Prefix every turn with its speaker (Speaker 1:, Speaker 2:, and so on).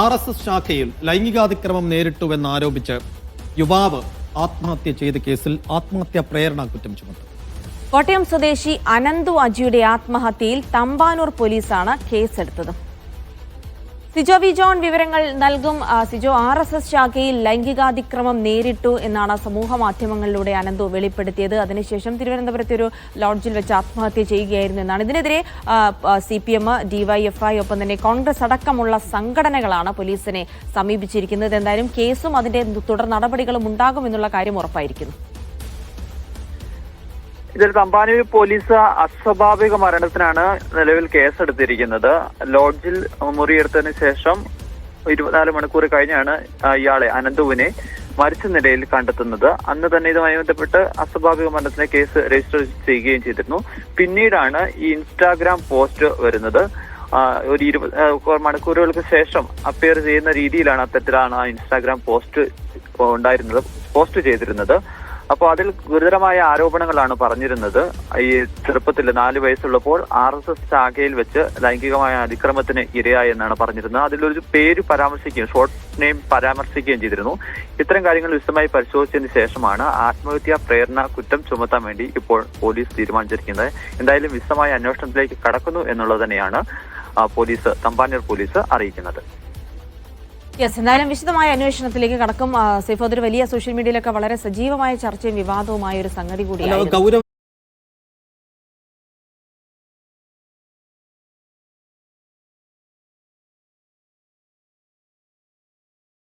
Speaker 1: R S S ശാഖയിൽ ലൈംഗികാതിക്രമം നേരിട്ടുവെന്നാരോപിച്ച് യുവാവ് ആത്മഹത്യ ചെയ്ത കേസിൽ ആത്മഹത്യാ പ്രേരണ കുറ്റം ചുമത്തും.
Speaker 2: കോട്ടയം സ്വദേശി അനന്തു അജിയുടെ ആത്മഹത്യയിൽ തമ്പാനൂർ പോലീസാണ് കേസെടുത്തത്. സിജോ വി ജോൺ വിവരങ്ങൾ നൽകും. സിജോ ആർ എസ് എസ് ശാഖയിൽ ലൈംഗികാതിക്രമം നേരിട്ടു എന്നാണ് സമൂഹ മാധ്യമങ്ങളിലൂടെ അനന്തു വെളിപ്പെടുത്തിയത്. അതിനുശേഷം തിരുവനന്തപുരത്തെ ഒരു ലോഡ്ജിൽ വെച്ച് ആത്മഹത്യ ചെയ്യുകയായിരുന്നു എന്നാണ്. ഇതിനെതിരെ സി പി എം ഡിവൈഎഫ്ഐ ഒപ്പം തന്നെ കോൺഗ്രസ് അടക്കമുള്ള സംഘടനകളാണ് പോലീസിനെ സമീപിച്ചിരിക്കുന്നത്. എന്തായാലും കേസും അതിന്റെ തുടർ നടപടികളും ഉണ്ടാകുമെന്നുള്ള കാര്യം ഉറപ്പായിരിക്കുന്നു.
Speaker 3: ഇതിൽ തമ്പാനൂർ പോലീസ് അസ്വാഭാവിക മരണത്തിനാണ് നിലവിൽ കേസെടുത്തിരിക്കുന്നത്. ലോഡ്ജിൽ മുറിയെടുത്തതിന് ശേഷം ഇരുപത്തിനാല് മണിക്കൂർ കഴിഞ്ഞാണ് ഇയാളെ അനന്തുവിനെ മരിച്ച നിലയിൽ കണ്ടെത്തുന്നത്. അന്ന് തന്നെ ഇതുമായി ബന്ധപ്പെട്ട് അസ്വാഭാവിക മരണത്തിന് കേസ് രജിസ്റ്റർ ചെയ്യുകയും ചെയ്തിരുന്നു. പിന്നീടാണ് ഈ ഇൻസ്റ്റാഗ്രാം പോസ്റ്റ് വരുന്നത്. ഒരു ഇരുപത് മണിക്കൂറുകൾക്ക് ശേഷം അപ്പിയർ ചെയ്യുന്ന രീതിയിലാണ് അത്തരത്തിലാണ് ആ ഇൻസ്റ്റാഗ്രാം പോസ്റ്റ് ഉണ്ടായിരുന്നത് പോസ്റ്റ് ചെയ്തിരുന്നത്. അപ്പോൾ അതിൽ ഗുരുതരമായ ആരോപണങ്ങളാണ് പറഞ്ഞിരുന്നത്. ഈ ചെറുപ്പത്തിൽ നാല് വയസ്സുള്ളപ്പോൾ ആർ എസ് എസ് ശാഖയിൽ വെച്ച് ലൈംഗികമായ അതിക്രമത്തിന് ഇരയായി എന്നാണ് പറഞ്ഞിരുന്നത്. അതിലൊരു പേര് പരാമർശിക്കുകയും ഷോർട്ട് നെയിം പരാമർശിക്കുകയും ചെയ്തിരുന്നു. ഇത്തരം കാര്യങ്ങൾ വിശദമായി പരിശോധിച്ചതിന് ശേഷമാണ് ആത്മഹത്യാ പ്രേരണ കുറ്റം ചുമത്താൻ വേണ്ടി ഇപ്പോൾ പോലീസ് തീരുമാനിച്ചിരിക്കുന്നത്. എന്തായാലും വിശദമായ അന്വേഷണത്തിലേക്ക് കടക്കുന്നു എന്നുള്ളത് തന്നെയാണ് പോലീസ് തമ്പാനൂർ പോലീസ് അറിയിക്കുന്നത്.
Speaker 2: യെസ് എന്തായാലും വിശദമായ അന്വേഷണത്തിലേക്ക് കടക്കും. സൈഫോദർ വലിയ സോഷ്യൽ മീഡിയയിലൊക്കെ വളരെ സജീവമായ ചർച്ചയും വിവാദവുമായ ഒരു സംഗതി കൂടിയാണ്